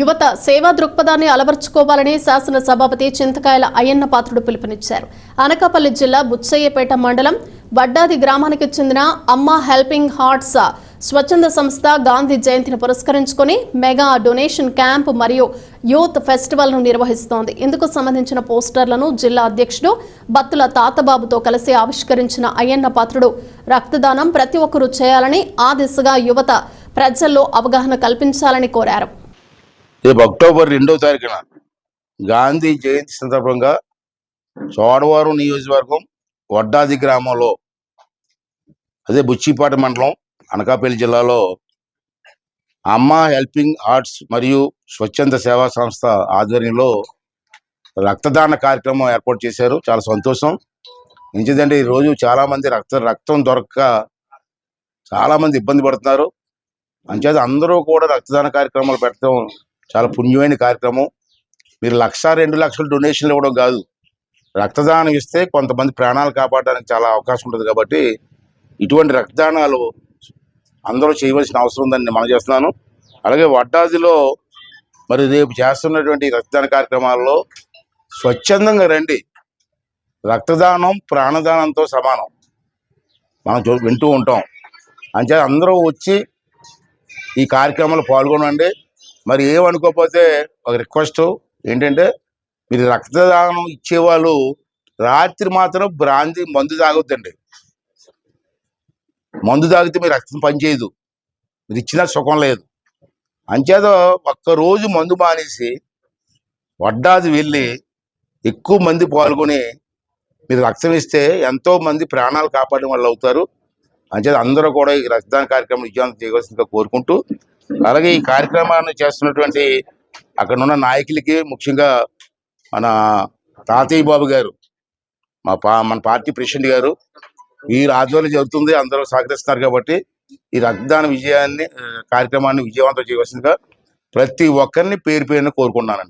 యువత సేవా దృక్పథాన్ని అలవర్చుకోవాలని శాసన సభాపతి చింతకాయల అయ్యన్న పాత్రుడు పిలుపునిచ్చారు. అనకాపల్లి జిల్లా బుచ్చయ్యపేట మండలం వడ్డాది గ్రామానికి చెందిన అమ్మ హెల్పింగ్ హార్ట్స్ స్వచ్ఛంద సంస్థ గాంధీ జయంతిని పురస్కరించుకొని మెగా డొనేషన్ క్యాంప్ మరియు యూత్ ఫెస్టివల్ను నిర్వహిస్తోంది. ఇందుకు సంబంధించిన పోస్టర్లను జిల్లా అధ్యక్షుడు బత్తుల తాతబాబుతో కలిసి ఆవిష్కరించిన అయ్యన్న పాత్రుడు రక్తదానం ప్రతి ఒక్కరూ చేయాలని ఆ దిశగా యువత ప్రజల్లో అవగాహన కల్పించాలని కోరారు. రేపు అక్టోబర్ రెండవ తారీఖున గాంధీ జయంతి సందర్భంగా చోడవరం నియోజకవర్గం వడ్డాది గ్రామంలో అదే బుచ్చిపాటి మండలం అనకాపల్లి జిల్లాలో అమ్మ హెల్పింగ్ ఆర్ట్స్ మరియు స్వచ్ఛంద సేవా సంస్థ ఆధ్వర్యంలో రక్తదాన కార్యక్రమం ఏర్పాటు చేశారు. చాలా సంతోషం. ఎందుకంటే ఈరోజు చాలా మంది రక్త రక్తం దొరక్క చాలా మంది ఇబ్బంది పడుతున్నారు. అంచేది అందరూ కూడా రక్తదాన కార్యక్రమాలు పెట్టడం చాలా పుణ్యమైన కార్యక్రమం. మీరు లక్ష రెండు లక్షలు డొనేషన్లు ఇవ్వడం కాదు. రక్తదానం ఇస్తే కొంతమంది ప్రాణాలు కాపాడడానికి చాలా అవకాశం ఉంటుంది కాబట్టి ఇటువంటి రక్తదానాలు అందరూ చేయవలసిన అవసరం ఉందని నేను మనం చేస్తున్నాను. అలాగే వడ్డాదిలో మరి రేపు చేస్తున్నటువంటి రక్తదాన కార్యక్రమాల్లో స్వచ్ఛందంగా రండి. రక్తదానం ప్రాణదానంతో సమానం. మనం చూ వింటూ ఉంటాం. అంతే అందరూ వచ్చి ఈ కార్యక్రమంలో పాల్గొనండి. మరి ఏమనుకోకపోతే ఒక రిక్వెస్ట్ ఏంటంటే మీరు రక్తదానం ఇచ్చేవాళ్ళు రాత్రి మాత్రం బ్రాంతి మందు తాగొద్దండి. మందు తాగితే మీ రక్తం పనిచేయదు మీరు ఇచ్చిన సుఖం లేదు. అంచేత ఒక్క రోజు మందు మానేసి వడ్డాది వెళ్ళి ఎక్కువ మంది పాల్గొని మీరు రక్తం ఇస్తే ఎంతో మంది ప్రాణాలు కాపాడిన వాళ్ళు అవుతారు. అంచేత అందరూ కూడా ఈ రక్తదాన కార్యక్రమం విజయవంతం చేయవలసిందిగా కోరుకుంటూ అలాగే ఈ కార్యక్రమాన్ని చేస్తున్నటువంటి అక్కడ ఉన్న నాయకులకి ముఖ్యంగా మన తాతయ్య బాబు గారు మా పా మన పార్టీ ప్రెసిడెంట్ గారు వీరి ఆధ్వర్యంలో జరుగుతుంది. అందరూ సహకరిస్తున్నారు కాబట్టి ఈ రక్తదాన విజయాన్ని కార్యక్రమాన్ని విజయవంతం చేయవలసిందిగా ప్రతి ఒక్కరిని పేరు పేరున కోరుకున్నానండి